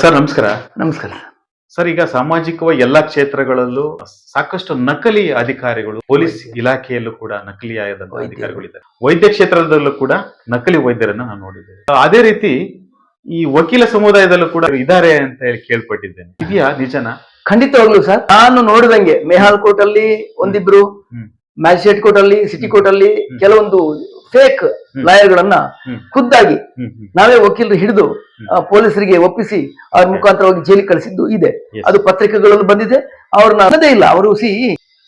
Sir ನಮಸ್ಕಾರ. ನಮಸ್ಕಾರ. Sir ಈಗ ಸಾಮಾಜಿಕವಾಗಿ ಎಲ್ಲಾ ಕ್ಷೇತ್ರಗಳಲ್ಲೂ ಸಾಕಷ್ಟು ನಕಲಿ ಅಧಿಕಾರಿಗಳು ಪೊಲೀಸ್ ಇಲಾಖೆಯಲ್ಲೂ ಕೂಡ ನಕಲಿ ಆಯದ. ಅಧಿಕಾರಿಗಳಿದ್ದಾರೆ. ವೈದ್ಯ ಕ್ಷೇತ್ರದಲ್ಲೂ ಕೂಡ ನಕಲಿ ವೈದ್ಯರನ್ನ ನಾನು ನೋಡಿದ್ದೇನೆ. ಅದೇ ರೀತಿ ಈ ವಕೀಲ ಸಮುದಾಯದಲ್ಲೂ ಕೂಡ ಇದಾರೆ ಅಂತ ಹೇಳಿ ಕೇಳ್ಪಟ್ಟಿದ್ದೇನೆ. ಇದೆಯಾ ನಿಜನಾ? ಖಂಡಿತವಾಗ್ಲು ಸರ್. ನಾನು ನೋಡಿದಂಗೆ ಮೆಹಾಲ್ ಕೋರ್ಟ್ ಅಲ್ಲಿ ಒಂದಿಬ್ರು. ಮ್ಯಾಜಿಸ್ಟ್ರೇಟ್ ಕೋರ್ಟ್ ಅಲ್ಲಿ ಸಿಟಿ ಕೋರ್ಟ್ ಅಲ್ಲಿ. ಕೆಲವೊಂದು ಫೇಕ್ ಗಳನ್ನ. ಖುದ್ದಾಗಿ ನಾವೇ ವಕೀಲರು ಹಿಡಿದು ಪೊಲೀಸರಿಗೆ ಒಪ್ಪಿಸಿ ಅವ್ರ ಮುಖಾಂತರವಾಗಿ ಜೈಲಿಗೆ ಕಳಿಸಿದ್ದು ಇದೆ. ಅದು ಪತ್ರಿಕೆಗಳಲ್ಲಿ ಬಂದಿದೆ. ಅವ್ರನ್ನ ಅನ್ನದೇ ಇಲ್ಲ. ಅವರು ಸಿ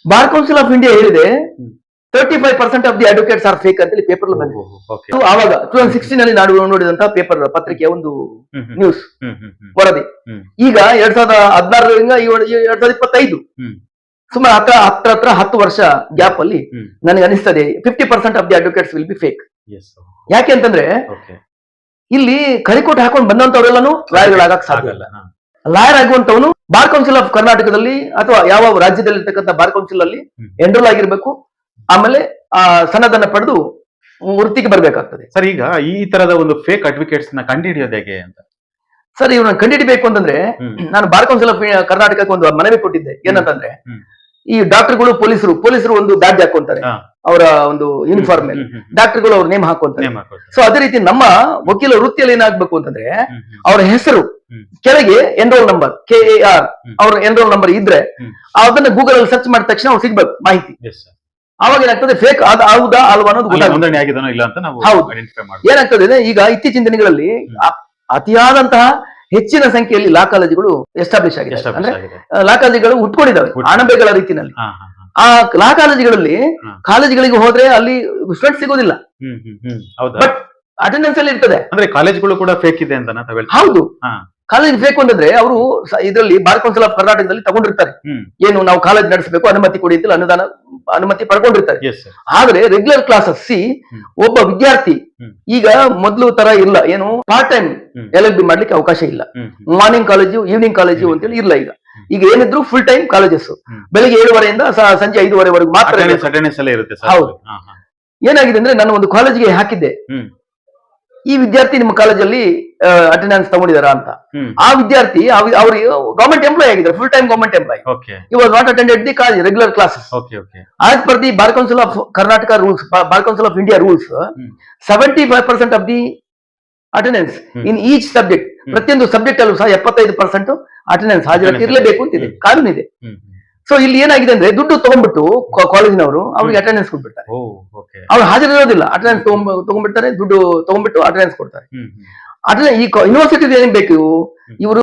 ಬಾರ್ ಕೌನ್ಸಿಲ್ ಆಫ್ ಇಂಡಿಯಾ ಹೇಳಿದೆ. Thirty five percent of the advocates are fake ಅಂತೇಳಿ ಪೇಪರ್ ಬಂದಿದೆ. ಆವಾಗ ಟೂ ತೌಸಂಡ್ ಸಿಕ್ಸ್ಟೀನ್ ಅಲ್ಲಿ ನಾಡು ನೋಡಿದಂತಹ ಪೇಪರ್ ಪತ್ರಿಕೆಯ ಒಂದು ನ್ಯೂಸ್ ವರದಿ. ಈಗ ಎರಡ್ ಸಾವಿರದ ಹದಿನಾರರಿಂದ ಎರಡ್ ಸಾವಿರದ ಇಪ್ಪತ್ತೈದು. ಸುಮಾರು ಹತ್ರ ಹತ್ರ ಹತ್ರ ಹತ್ತು ವರ್ಷ ಗ್ಯಾಪ್ ಅಲ್ಲಿ ನನಗೆ ಅನಿಸ್ತದೆ fifty percent of the advocates will be fake. ಯಾಕೆ ಅಂತಂದ್ರೆ. ಇಲ್ಲಿ ಕರಿಕೋಟ್ ಹಾಕೊಂಡು ಲಾಯರ್ ಲಾಯರ್ಗಳಾಗಕ್ ಸಾಧ್ಯ ಲಾಯರ್ ಆಗುವಂತವನು ಬಾರ್ ಕೌನ್ಸಿಲ್ ಆಫ್ ಕರ್ನಾಟಕದಲ್ಲಿ ಅಥವಾ ಯಾವ ರಾಜ್ಯದಲ್ಲಿ ಇರ್ತಕ್ಕಂಥ ಬಾರ್ ಕೌನ್ಸಿಲ್ ಅಲ್ಲಿ ಎನ್ರೋಲ್ ಆಗಿರ್ಬೇಕು. ಆಮೇಲೆ ಆ ಸನ್ನದನ್ನ ಪಡೆದು ವೃತ್ತಿಗೆ ಬರ್ಬೇಕಾಗ್ತದೆ. ಸರ್ ಈಗ ಈ ತರದ ಒಂದು ಫೇಕ್ ಅಡ್ವೊಕೇಟ್ಸ್ನ ಕಂಡುಹಿಡಿಯೋದು ಹೇಗೆ ಅಂತ? ಸರ್ ಇವ್ರನ್ನ ಕಂಡಿಡಿಬೇಕು ಅಂತಂದ್ರೆ. ನಾನು ಬಾರ್ ಕೌನ್ಸಿಲ್ ಆಫ್ ಕರ್ನಾಟಕಕ್ಕೆ ಒಂದು ಮನವಿ ಕೊಟ್ಟಿದ್ದೆ. ಏನಂತಂದ್ರೆ. ಈ ಡಾಕ್ಟರ್ಗಳು ಪೊಲೀಸರು ಪೊಲೀಸರು ಒಂದು ಬ್ಯಾಡ್ಜ್ ಹಾಕೊಂತಾರೆ ಅವರ ಒಂದು ಯೂನಿಫಾರ್ಮ್ ಮೇಲೆ. ಡಾಕ್ಟರ್ಗಳು ಅವ್ರ ನೇಮ್ ಹಾಕೊಂತಾರೆ ಸೊ ಅದೇ ರೀತಿ ನಮ್ಮ ವಕೀಲ ವೃತ್ತಿಯಲ್ಲಿ ಏನಾಗ್ಬೇಕು ಅಂತಂದ್ರೆ. ಅವರ ಹೆಸರು. ಕೆಳಗೆ enrol number K A R. ಅವ್ರ ಎನ್ರೋಲ್ ನಂಬರ್ ಇದ್ರೆ. ಅದನ್ನ ಗೂಗಲ್ ಅಲ್ಲಿ ಸರ್ಚ್ ಮಾಡಿದ ತಕ್ಷಣ ಅವ್ರು ಸಿಗ್ಬೇಕು ಮಾಹಿತಿ. ಅವಾಗ ಏನಾಗ್ತದೆ ಫೇಕ್ ಅದ ಹೌದಾ ಅಲ್ವಾ ಅನ್ನೋದು ಏನಾಗ್ತದೆ ಈಗ ಇತ್ತೀಚಿನ ದಿನಗಳಲ್ಲಿ ಅತಿಯಾದಂತಹ ಹೆಚ್ಚಿನ ಸಂಖ್ಯೆಯಲ್ಲಿ ಲಾ ಕಾಲೇಜುಗಳು ಎಸ್ಟಾಬ್ಲಿಷ್ ಆಗಿದೆ. ಅಂದ್ರೆ ಲಾ ಕಾಲೇಜುಗಳು ಉಟ್ಕೊಂಡಿದ್ದಾವೆ ಅಣಬೆಗಳ ರೀತಿಯಲ್ಲಿ. ರೀತಿನಲ್ಲಿ. ಆ ಲಾ ಕಾಲೇಜುಗಳಲ್ಲಿ ಕಾಲೇಜುಗಳಿಗೆ ಹೋದ್ರೆ ಅಲ್ಲಿ ಸ್ಟೂಡೆಂಟ್ ಸಿಗೋದಿಲ್ಲ. ಬಟ್ ಅಟೆಂಡೆನ್ಸ್ ಅಲ್ಲಿ ಇರ್ತದೆ. ಅಂದ್ರೆ ಕಾಲೇಜುಗಳು ಕೂಡ ಫೇಕ್ ಇದೆ ಅಂತ? ಹೌದು. ಕಾಲೇಜ್ ಬೇಕು ಅಂತಂದ್ರೆ ಅವರು ಇದರಲ್ಲಿ ಬಾರ್ ಕೌನ್ಸಿಲ್ ಆಫ್ ಕರ್ನಾಟಕದಲ್ಲಿ ತಗೊಂಡಿರ್ತಾರೆ. ಏನು ನಾವು ಕಾಲೇಜ್ ನಡೆಸಬೇಕು ಅನುಮತಿ ಕೊಡಿ ಅಂತ ಅನುದಾನ ಅನುಮತಿ ಪಡ್ಕೊಂಡಿರ್ತಾರೆ. ಆದ್ರೆ ರೆಗ್ಯುಲರ್ ಕ್ಲಾಸಸ್ ಸಿ ಒಬ್ಬ ವಿದ್ಯಾರ್ಥಿ ಈಗ ಮೊದಲು ತರ ಇಲ್ಲ ಏನು part time. L L B ಮಾಡ್ಲಿಕ್ಕೆ ಅವಕಾಶ ಇಲ್ಲ. ಮಾರ್ನಿಂಗ್ ಕಾಲೇಜು ಈವ್ನಿಂಗ್ ಕಾಲೇಜು ಅಂತೇಳಿ ಇಲ್ಲ ಈಗ. ಈಗ ಏನಿದ್ರು ಫುಲ್ ಟೈಮ್ ಕಾಲೇಜಸ್ ಬೆಳಿಗ್ಗೆ ಏಳುವರೆಯಿಂದ ಸಂಜೆ ಐದುವರೆವರೆಗೂ ಮಾತ್ರ ಹೌದು. ಏನಾಗಿದೆ ಅಂದ್ರೆ ನಾನು ಒಂದು ಕಾಲೇಜಿಗೆ ಹಾಕಿದ್ದೆ. ಈ ವಿದ್ಯಾರ್ಥಿ ನಿಮ್ಮ ಕಾಲೇಜಲ್ಲಿ ಅಟೆಂಡೆನ್ಸ್ ತಗೊಂಡಿದಾರ ಅಂತ. ಆ ವಿದ್ಯಾರ್ಥಿ ಅವರು ಗವರ್ಮೆಂಟ್ ಎಂಪ್ಲಾಯ್ ಆಗಿದ್ದಾರೆ full time government employee okay not attended the college regular classes as per okay okay council of Karnataka rules bar council of India rules seventy five percent of the attendance 75% subject the attendance in each Hmm. ಪ್ರತಿಯೊಂದು subject ಅಲ್ಲೂ ಸಹ ಎಪ್ಪತ್ತೈದು percent attendance ಹಾಜರಾತಿ Attendance ಇರಲೇಬೇಕು ಅಂತಿದೆ ಕಾನೂನು ಇದೆ so ಇಲ್ಲಿ ಏನಾಗಿದೆ ಅಂದ್ರೆ ದುಡ್ಡು ತಗೊಂಡ್ಬಿಟ್ಟು ಕಾಲೇಜಿನವರು ಅವ್ರಿಗೆ ಅಟೆಂಡೆನ್ಸ್ ಕೊಟ್ಬಿಡ್ತಾರೆ. ಅವ್ರು ಹಾಜರಿರೋದಿಲ್ಲ. ಅಟೆಂಡೆನ್ಸ್ ತಗೊಂಡ್ಬಿಡ್ತಾರೆ ದುಡ್ಡು ತಗೊಂಡ್ಬಿಟ್ಟು ಅಟೆಂಡೆನ್ಸ್ ಕೊಡ್ತಾರೆ. ಅಟೆಂಡೆನ್ಸ್ ಈ ಯೂನಿವರ್ಸಿಟಿ ಏನ್ ಬೇಕು ಇವರು